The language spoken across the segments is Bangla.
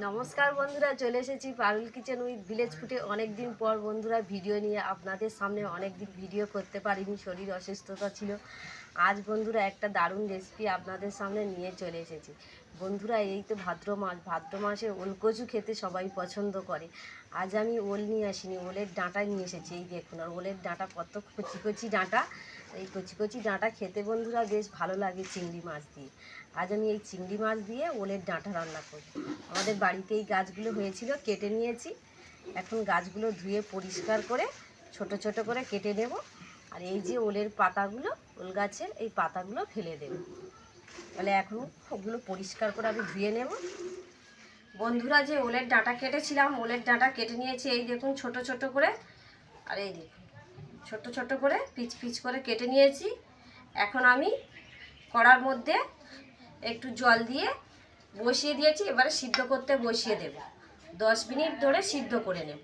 নমস্কার বন্ধুরা, চলে এসেছি পারুল কিচেন উইথ ভিলেজ ফুটে। অনেক দিন পর বন্ধুরা, ভিডিও নিয়ে আপনাদের সামনে অনেক দিন ভিডিও করতে পারিনি, শরীর অসুস্থতা ছিল। আজ বন্ধুরা একটা দারুণ রেসিপি আপনাদের সামনে নিয়ে চলে এসেছি। বন্ধুরা, এই তো ভাদ্র মাস, ভাদ্র মাসে ওলকচু খেতে সবাই পছন্দ করে। আজ আমি ওল নিয়ে আসিনি, ওলের ডাঁটা নিয়ে এসেছি, এই দেখুন, আর ওলের ডাঁটা কত কচি কচি ডাঁটা। এই কচি কচি ডাঁটা খেতে বন্ধুরা বেশ ভালো লাগে চিংড়ি মাছ দিয়ে। আজ আমি এই চিংড়ি মাছ দিয়ে ওলের ডাঁটা রান্না করব। আমাদের বাড়িতে এই গাছগুলো হয়েছিল, কেটে নিয়েছি। এখন গাছগুলো ধুয়ে পরিষ্কার করে ছোট ছোট করে কেটে নেব। আর এই যে ওলের পাতাগুলো, ওল গাছের এই পাতাগুলো ফেলে দেব। তাহলে এখন ওগুলো পরিষ্কার করে আমি ধুয়ে নেব। বন্ধুরা যে ওলের ডাঁটা কেটেছিলাম, ওলের ডাঁটা কেটে নিয়েছি। এই দেখুন, ছোট ছোট করে। আর এই দেখুন ছোট ছোট করে, পিচ পিচ করে কেটে নিয়েছি। এখন আমি কড়ার মধ্যে একটু জল দিয়ে বসিয়ে দিয়েছি, এবারে সিদ্ধ করতে বসিয়ে দেব। দশ মিনিট ধরে সিদ্ধ করে নেব।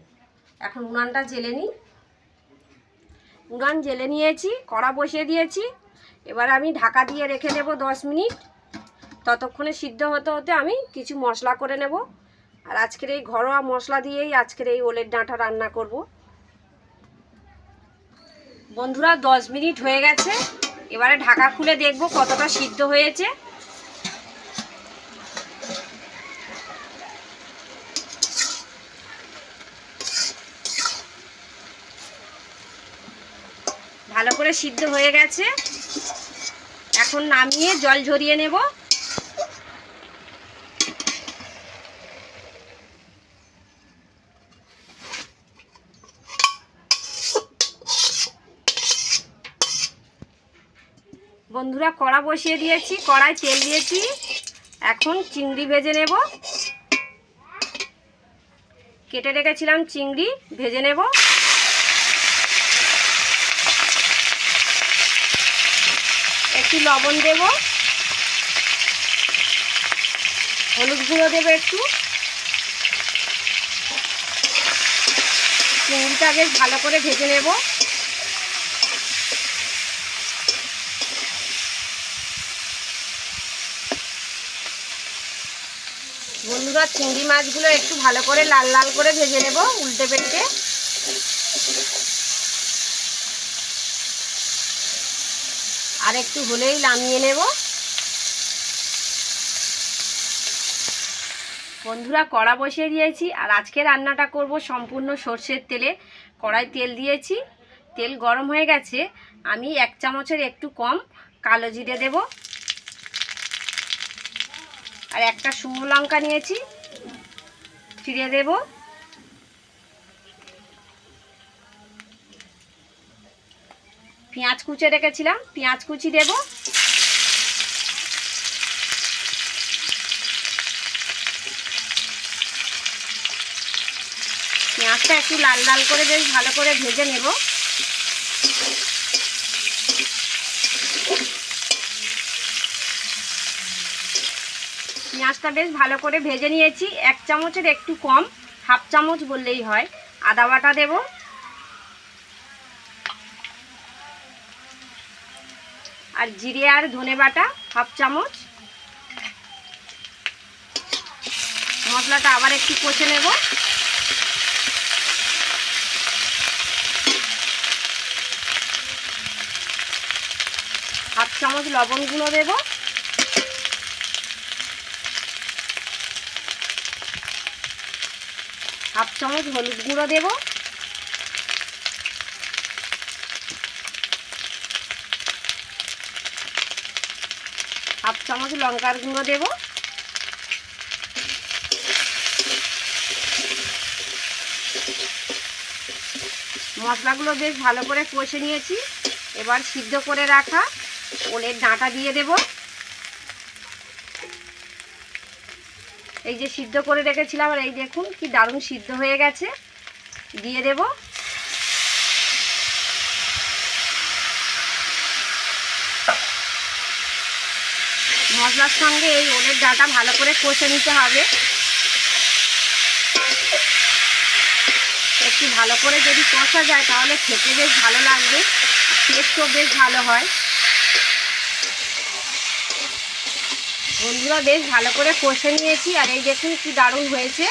এখন উনানটা জেলে নিই। উনান জেলে নিয়েছি, কড়া বসিয়ে দিয়েছি। এবার আমি ঢাকা দিয়ে রেখে দেব দশ মিনিট। ততক্ষণে সিদ্ধ হতে হতে আমি কিছু মশলা করে নেব। আর আজকের এই ঘরোয়া মশলা দিয়েই আজকের এই ওলের ডাঁটা রান্না করব। বন্ধুরা, দশ মিনিট হয়ে গেছে। এবারে ঢাকা খুলে দেখব কতটা সিদ্ধ হয়েছে। ভালো করে সিদ্ধ হয়ে গেছে। এখন নামিয়ে জল ঝরিয়ে নেব। বন্ধুরা, কড়া বসিয়ে দিয়েছি কড়াই তেল দিয়েছি। এখন চিংড়ি ভেজে নেব। কেটে রেখেছিলাম চিংড়ি, ভেজে নেব। একটু লবণ দেব। হলুদ গুঁড়ো দেবো একটু। চিংড়িটা বেশ ভালো করে ভেজে নেব। বন্ধুরা, চিংড়ি মাছগুলো একটু ভালো করে লাল লাল করে ভেজে নেব উল্টে পেটে। আর একটু হলেই নামিয়ে নেব। বন্ধুরা, কড়া বসিয়ে দিয়েছি, আর আজকে রান্নাটা করব সম্পূর্ণ সর্ষের তেলে। কড়াই তেল দিয়েছি, তেল গরম হয়ে গেছে। আমি এক চামচের একটু কম কালো জিরে দেব। আর একটা শুকনো লঙ্কা নিয়েছি। চিড়ে দেব। পেঁয়াজ কুচে রেখেছিলাম, পেঁয়াজ কুচি দেব। পেঁয়াজটা একটু লাল লাল করে বেশ ভালো করে ভেজে নেব। পেঁয়াজটা বেশ ভালো করে ভেজে নিয়েছি। এক চামচের একটু কম, হাফ চামচ বললেই হয়। আদা বাটা দেবো। আর জিরে আর ধনে বাটা, হাফ চামচ। মশলাটা আবার একটু কষে নেব। হাফ চামচ লবণ গুঁড়ো দেব। হাফ চামচ হলুদ গুঁড়ো দেবো। হাফ চামচ লঙ্কার গুঁড়ো দেব। মশলাগুলো বেশ ভালো করে কষে নিয়েছি। এবার সিদ্ধ করে রাখা ওলের ডাঁটা দিয়ে দেব। এই যে সিদ্ধ করে রেখেছিলাম, আর এই দেখুন কি দারুণ সিদ্ধ হয়ে গেছে। দিয়ে দেবো। মশলার সঙ্গে এই ওলের ডাটা ভালো করে কষে নিতে হবে। একটু ভালো করে যদি কষা যায়, তাহলে খেতে বেশ ভালো লাগবে টেস্টও বেশ ভালো হয়। বন্ধুরা, বেশ ভালো করে কষে নিয়েছি আর এই দেখুন কি দারুণ হয়েছে।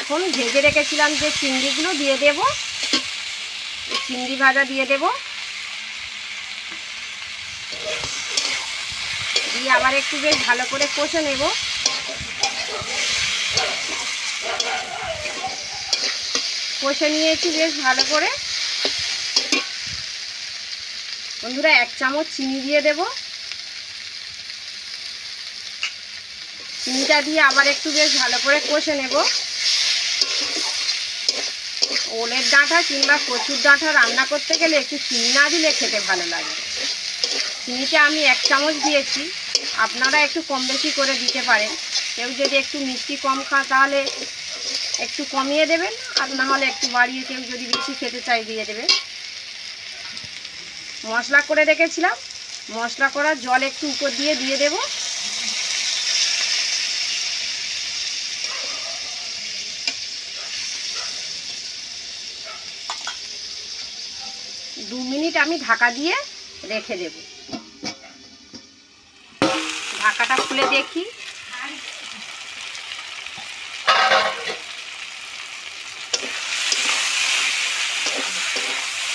এখন ভেজে রেখেছিলাম যে চিংড়িগুলো দিয়ে দেব। চিংড়ি ভাজা দিয়ে দেব। দিয়ে আবার একটু বেশ ভালো করে কষে নেব। কষে নিয়েছি বেশ ভালো করে। বন্ধুরা, এক চামচ চিনি দিয়ে দেব। চিনিটা দিয়ে আবার একটু বেশ ভালো করে কষে নেব। ওলের ডাঁটা কিংবা কচুর ডাঁটা রান্না করতে গেলে একটু চিনি না দিলে খেতে ভালো লাগে। চিনিটা আমি এক চামচ দিয়েছি। আপনারা একটু কম বেশি করে দিতে পারেন। কেউ যদি একটু মিষ্টি কম খান তাহলে একটু কমিয়ে দেবেন আর না হলে একটু বাড়িয়ে কেউ যদি বেশি খেতে চাই দিয়ে দেবেন মশলা করে রেখেছিলাম। মশলা করা জল একটু উপর দিয়ে দিয়ে দেব। দু মিনিট আমি ঢাকা দিয়ে রেখে দেব। ঢাকাটা খুলে দেখি।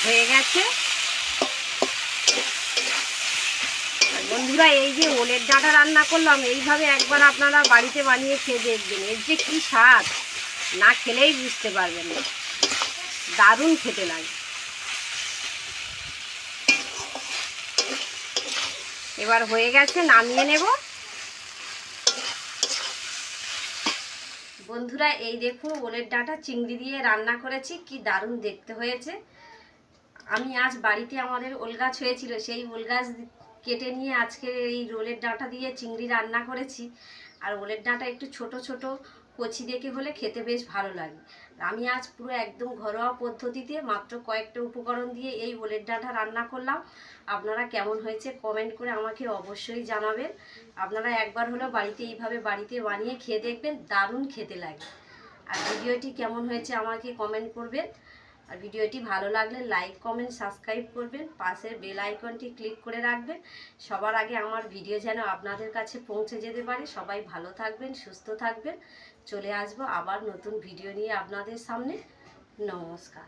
হয়ে গেছে। বন্ধুরা, এই যে ওলের ডাঁটা রান্না করলাম, এইভাবে একবার আপনারা বাড়িতে বানিয়ে খেয়ে দেখবেন। এর যে কী স্বাদ, না খেলেই বুঝতে পারবেন না। দারুণ খেতে লাগে। এবার হয়ে গেছে, নামিয়ে নেব। বন্ধুরা, এই দেখুন, ওলের ডাঁটা চিংড়ি দিয়ে রান্না করেছি, কি দারুণ দেখতে হয়েছে। আমি আজ বাড়িতে আমাদের ওল গাছ হয়েছিল, সেই ওল গাছ কেটে নিয়ে আজকে এই রোলের ডাঁটা দিয়ে চিংড়ি রান্না করেছি। আর ওলের ডাঁটা একটু ছোট ছোট কচি দেখে হলে খেতে বেশ ভালো লাগে। আমি আজ পুরো একদম ঘরোয়া পদ্ধতিতে মাত্র কয়েকটা উপকরণ দিয়ে এই ওলের ডাঁটা রান্না করলাম। আপনারা কেমন হয়েছে কমেন্ট করে আমাকে অবশ্যই জানাবেন। আপনারা একবার হলেও বাড়িতে এইভাবে বাড়িতে বানিয়ে খেয়ে দেখবেন, দারুণ খেতে লাগে। আর ভিডিওটি কেমন হয়েছে আমাকে কমেন্ট করবেন। আর ভিডিওটি ভালো লাগলে লাইক কমেন্ট সাবস্ক্রাইব করবেন। পাশের বেল আইকনটি ক্লিক করে রাখবেন। সবার আগে আমার ভিডিও যেন আপনাদের কাছে পৌঁছে যেতে পারে। সবাই ভালো থাকবেন, সুস্থ থাকবেন। চলে আসব আবার নতুন ভিডিও নিয়ে আপনাদের সামনে। নমস্কার।